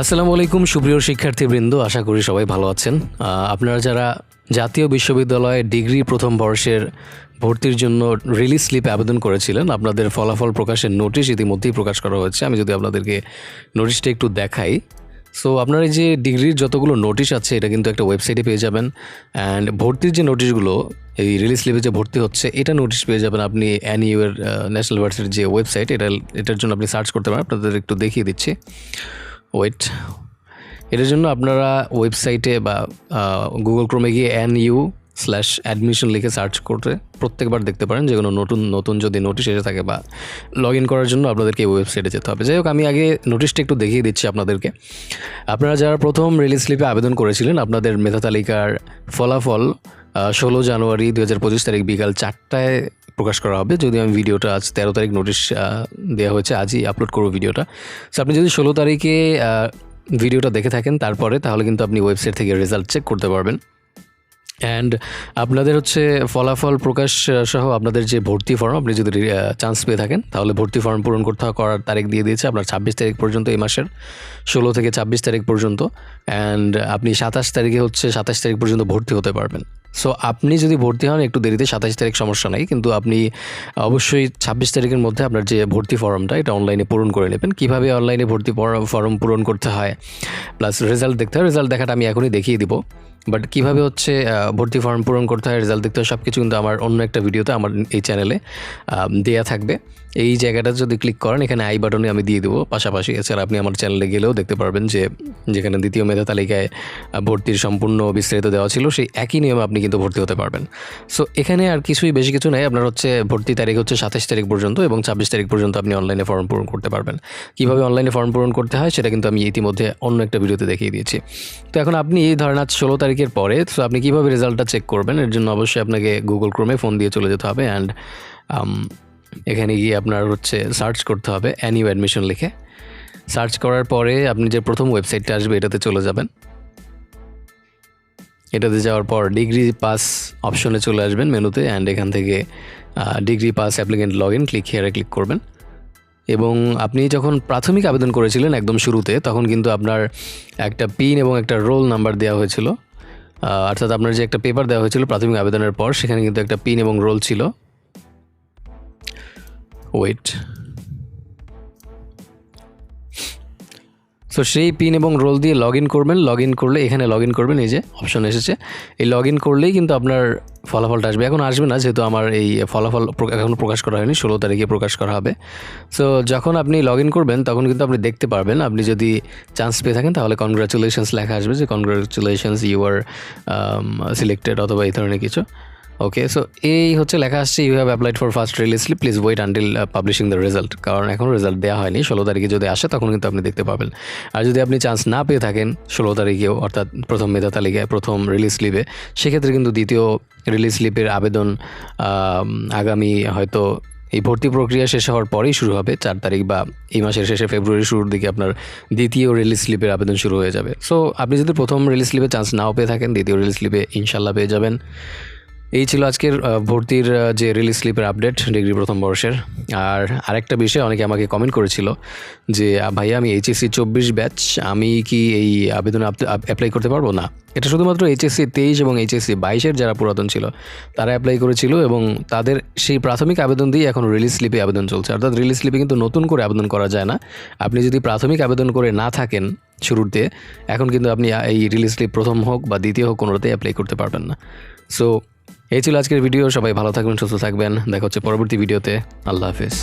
আসসালামু আলাইকুম, সুপ্রিয় শিক্ষার্থীবৃন্দ, আশা করি সবাই ভালো আছেন। আপনারা যারা জাতীয় বিশ্ববিদ্যালয়ে ডিগ্রি প্রথম বর্ষের ভর্তির জন্য রিলিজ স্লিপে আবেদন করেছিলেন, আপনাদের ফলাফল প্রকাশের নোটিশ ইতিমধ্যেই প্রকাশ করা হয়েছে। আমি যদি আপনাদেরকে নোটিশটা একটু দেখাই সো আপনার এই যে ডিগ্রির যতগুলো নোটিশ আছে, এটা কিন্তু একটা ওয়েবসাইটে পেয়ে যাবেন। অ্যান্ড ভর্তির যে নোটিশগুলো, এই রিলিজ স্লিপে যে ভর্তি হচ্ছে, এটা নোটিশ পেয়ে যাবেন আপনি এনইউ এর ন্যাশনাল ভার্সিটির যে ওয়েবসাইট, এটা, এটার জন্য আপনি সার্চ করতে পারেন। আপনাদের একটু দেখিয়ে দিচ্ছি। ওয়েট এটার জন্য আপনারা ওয়েবসাইটে বা গুগল ক্রোমে গিয়ে এন ইউ স্ল্যাশ অ্যাডমিশন লিখে সার্চ করতে প্রত্যেকবার দেখতে পারেন। যে কোনো নতুন নতুন যদি নোটিশ এসে থাকে বা লগ ইন করার জন্য আপনাদেরকে এই ওয়েবসাইটে যেতে হবে। যাই হোক, আমি আগে নোটিশটা একটু দেখিয়ে দিচ্ছি আপনাদেরকে। আপনারা যারা প্রথম রিলিজ স্লিপে আবেদন করেছিলেন, আপনাদের মেধা তালিকার ফলাফল ষোলো জানুয়ারি দু হাজার পঁচিশ তারিখ বিকাল চারটায় প্রকাশ করা হবে। যদি আমি ভিডিওটা আজ তেরো তারিখ নোটিশ দেওয়া হয়েছে, আজই আপলোড করব ভিডিওটা। সো আপনি যদি ষোলো তারিখে ভিডিওটা দেখে থাকেন, তারপরে তাহলে কিন্তু আপনি ওয়েবসাইট থেকে রেজাল্ট চেক করতে পারবেন। অ্যান্ড আপনাদের হচ্ছে ফলাফল প্রকাশ সহ আপনাদের যে ভর্তি ফর্ম আপনি যদি চান্স পেয়ে থাকেন, তাহলে ভর্তি ফর্ম পূরণ করতে করার তারিখ দিয়ে দিয়েছে আপনার ছাব্বিশ তারিখ পর্যন্ত এই মাসের, ষোলো থেকে ছাব্বিশ তারিখ পর্যন্ত। অ্যান্ড আপনি সাতাশ তারিখে হচ্ছে সাতাশ তারিখ পর্যন্ত ভর্তি হতে পারবেন। সো আপনি যদি ভর্তি হন, একটু দেরিতে, সাতাশ তারিখ সমস্যা নাই। কিন্তু আপনি অবশ্যই ছাব্বিশ তারিখের মধ্যে আপনার যে ভর্তি ফর্মটা, এটা অনলাইনে পূরণ করে নেবেন। কীভাবে অনলাইনে ভর্তি ফর্ম পূরণ করতে হয় প্লাস রেজাল্ট দেখতে হয়। রেজাল্ট দেখাটা আমি এখনই দেখিয়ে দিব। বাট কীভাবে হচ্ছে ভর্তি ফর্ম পূরণ করতে হয় রেজাল্ট দেখতে হয় সব কিছু কিন্তু আমার অন্য একটা ভিডিওতে আমার এই চ্যানেলে দেয়া থাকবে। এই জায়গাটা যদি ক্লিক করেন, এখানে আই বাটনে আমি দিয়ে দেবো। পাশাপাশি এছাড়া আপনি আমার চ্যানেলে গেলেও দেখতে পারবেন যে, যেখানে দ্বিতীয় মেধা তালিকায় ভর্তির সম্পূর্ণ বিস্তারিত দেওয়া ছিল, সেই একই নিয়মে আপনি কিন্তু ভর্তি হতে পারবেন। সো এখানে আর কিছুই বেশি কিছু নেই। আপনার হচ্ছে ভর্তি তারিখ হচ্ছে সাতাশ তারিখ পর্যন্ত এবং ছাব্বিশ তারিখ পর্যন্ত আপনি অনলাইনে ফর্ম পূরণ করতে পারবেন। কীভাবে অনলাইনে ফর্ম পূরণ করতে হয়, সেটা কিন্তু আমি ইতিমধ্যে অন্য একটা ভিডিওতে দেখিয়ে দিয়েছি। তো এখন আপনি এই ধরেন আজ ষোলো তারিখের পরে, তো আপনি কীভাবে রেজাল্টটা চেক করবেন? এর জন্য অবশ্যই আপনাকে গুগল ক্রোমে ফোন দিয়ে চলে যেতে হবে অ্যান্ড এখানে গিয়ে আপনার হচ্ছে সার্চ করতে হবে অ্যানিউ অ্যাডমিশন লিখে। সার্চ করার পরে আপনি যে প্রথম ওয়েবসাইটটা আসবে, এটাতে চলে যাবেন। এটাতে যাওয়ার পর ডিগ্রি পাস অপশনে চলে আসবেন মেনুতে অ্যান্ড এখান থেকে degree pass applicant log in click হেয়ারে click করবেন। এবং আপনি যখন প্রাথমিক আবেদন করেছিলেন একদম শুরুতে, তখন কিন্তু আপনার একটা পিন এবং একটা রোল নাম্বার দেওয়া হয়েছিল। অর্থাৎ আপনার যে একটা পেপার দেওয়া হয়েছিল প্রাথমিক আবেদনের পর, সেখানে কিন্তু একটা পিন এবং রোল ছিল। ওয়েট সো সেই পিন এবং রোল দিয়ে লগ ইন করবেন। লগ ইন করলে এখানে লগ ইন করবেন। এই যে অপশন এসেছে। এই লগ ইন করলেই কিন্তু আপনার ফলাফলটা আসবে। এখন আসবে না, যেহেতু আমার এই ফলাফল এখনও প্রকাশ করা হয়নি। ষোলো তারিখে প্রকাশ করা হবে। সো যখন আপনি লগ ইন করবেন, তখন কিন্তু আপনি দেখতে পারবেন। আপনি যদি চান্স পেয়ে থাকেন, তাহলে কনগ্রাচুলেশনস লেখা আসবে যে কনগ্রাচুলেশনস ইউ আর সিলেক্টেড অথবা এই ধরনের কিছু। ওকে সো এই হচ্ছে লেখা আসছে you have applied for first release please wait until publishing the result কারণ এখন রেজাল্ট দেওয়া হয়নি, ষোলো তারিখে যদি আসে তখন কিন্তু আপনি দেখতে পাবেন। আর যদি আপনি চান্স না পেয়ে থাকেন, ষোলো তারিখেও, অর্থাৎ প্রথম মেধা তালিকায় প্রথম রিলিজ স্লিপে সেক্ষেত্রে কিন্তু দ্বিতীয় রিলিজ স্লিপের আবেদন আগামী হয়তো এই ভর্তি প্রক্রিয়া শেষ হওয়ার পরেই শুরু হবে, চার তারিখ বা এই মাসের শেষে ফেব্রুয়ারি শুরুর দিকে আপনার দ্বিতীয় রিলিজ স্লিপের আবেদন শুরু হয়ে যাবে। সো আপনি যদি প্রথম রিলিজ স্লিপে চান্স নাও পেয়ে থাকেন, দ্বিতীয় রিলিজ স্লিপে ইনশাল্লাহ পেয়ে যাবেন। এই ছিল আজকের ভর্তির যে রিলিজ স্লিপের আপডেট ডিগ্রি প্রথম বর্ষের। আর আরেকটা বিষয় অনেকে আমাকে কমেন্ট করেছিল যে ভাইয়া, আমি এইচএসসি চব্বিশ ব্যাচ আমি কি এই আবেদনে অ্যাপ্লাই করতে পারব? না, এটা শুধুমাত্র এইচএসসি তেইশ এবং এইচএসসি বাইশের যারা পুরাতন ছিল, তারা অ্যাপ্লাই করেছিল এবং তাদের সেই প্রাথমিক আবেদন দিয়ে এখন রিলিজ স্লিপে আবেদন চলছে। অর্থাৎ রিলিজ স্লিপে কিন্তু নতুন করে আবেদন করা যায় না। আপনি যদি প্রাথমিক আবেদন করে না থাকেন শুরুতে, এখন কিন্তু আপনি এই রিলিজ স্লিপ প্রথম হোক বা দ্বিতীয় হোক কোনোটাতে অ্যাপ্লাই করতে পারবেন না। সো এই ছিল আজকের ভিডিও সবাই ভালো থাকবেন, সুস্থ থাকবেন। দেখা হচ্ছে পরবর্তী ভিডিওতে আল্লাহ হাফিজ।